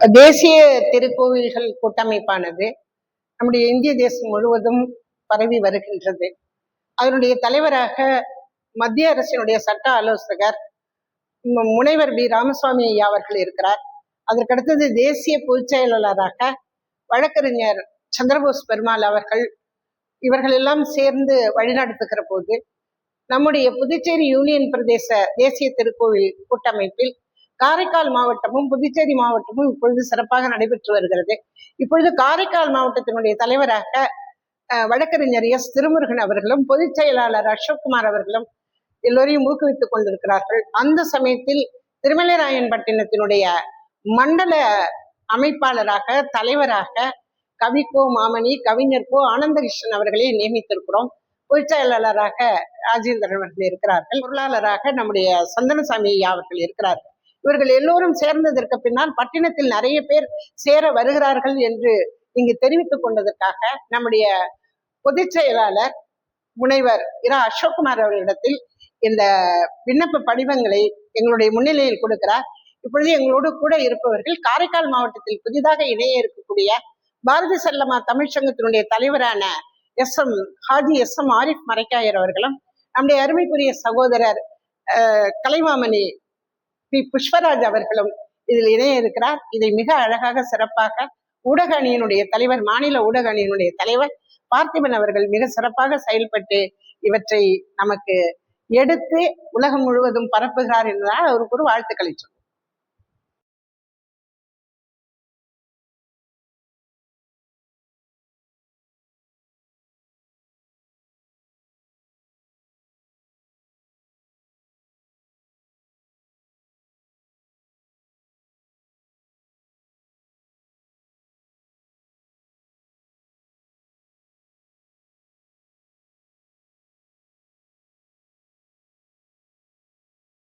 தேசிய திருக்கோவில்கள் கூட்டமைப்பானது நம்முடைய இந்திய தேசம் முழுவதும் பரவி வருகின்றது. அதனுடைய தலைவராக மத்திய அரசினுடைய சட்ட ஆலோசகர் முனைவர் பி ராமசுவாமி ஐயா அவர்கள் இருக்கிறார். அதற்கடுத்தது தேசிய பொதுச் செயலாளராக வழக்கறிஞர் சந்திரபோஸ் பெருமாள் அவர்கள் இவர்கள் எல்லாம் சேர்ந்து வழிநடத்துகிற போது நம்முடைய புதுச்சேரி யூனியன் பிரதேச தேசிய திருக்கோவில் கூட்டமைப்பில் காரைக்கால் மாவட்டமும் புதுச்சேரி மாவட்டமும் இப்பொழுது சிறப்பாக நடைபெற்று வருகிறது. இப்பொழுது காரைக்கால் மாவட்டத்தினுடைய தலைவராக வழக்கறிஞர் எஸ். திருமுருகன் அவர்களும் பொதுச் செயலாளர் அசோக்குமார் அவர்களும் எல்லோரையும் ஊக்குவித்துக் கொண்டிருக்கிறார்கள். அந்த சமயத்தில் திருமலைராயன்பட்டினத்தினுடைய மண்டல அமைப்பாளராக தலைவராக கவிக்கோ மாமணி கவிஞர் கோ ஆனந்தகிருஷ்ணன் அவர்களை நியமித்திருக்கிறோம். பொதுச் செயலாளராக ராஜேந்திரன் அவர்கள் இருக்கிறார்கள். பொருளாளராக நம்முடைய சந்தனசாமி அவர்கள் இருக்கிறார்கள். இவர்கள் எல்லோரும் சேர்ந்ததற்கு பின்னால் பட்டினத்தில் நிறைய பேர் சேர வருகிறார்கள் என்று இங்கு தெரிவித்துக் கொண்டதற்காக நம்முடைய பொதுச் செயலாளர் முனைவர் இரா அசோக்குமார் அவர்களிடத்தில் இந்த விண்ணப்ப படிவங்களை எங்களுடைய முன்னிலையில் கொடுக்கிறார். இப்பொழுது எங்களோடு கூட இருப்பவர்கள் காரைக்கால் மாவட்டத்தில் புதிதாக இணைய இருக்கக்கூடிய பாரதி செல்லம்மா தமிழ் சங்கத்தினுடைய தலைவரான S M Haji S M Arif Marakkayar அவர்களும் நம்முடைய அருமைக்குரிய சகோதரர் கலைமாமணி பி புஷ்பராஜ் அவர்களும் இதில் இணைய இருக்கிறார். இதை மிக அழகாக சிறப்பாக ஊடக அணியினுடைய தலைவர் மாநில ஊடக அணியினுடைய தலைவர் பார்த்திபன் அவர்கள் மிக சிறப்பாக செயல்பட்டு இவற்றை நமக்கு எடுத்து உலகம் முழுவதும் பரப்புகிறார் என்பதால் அவருக்கு ஒரு வாழ்த்துக்களை சொல்றேன்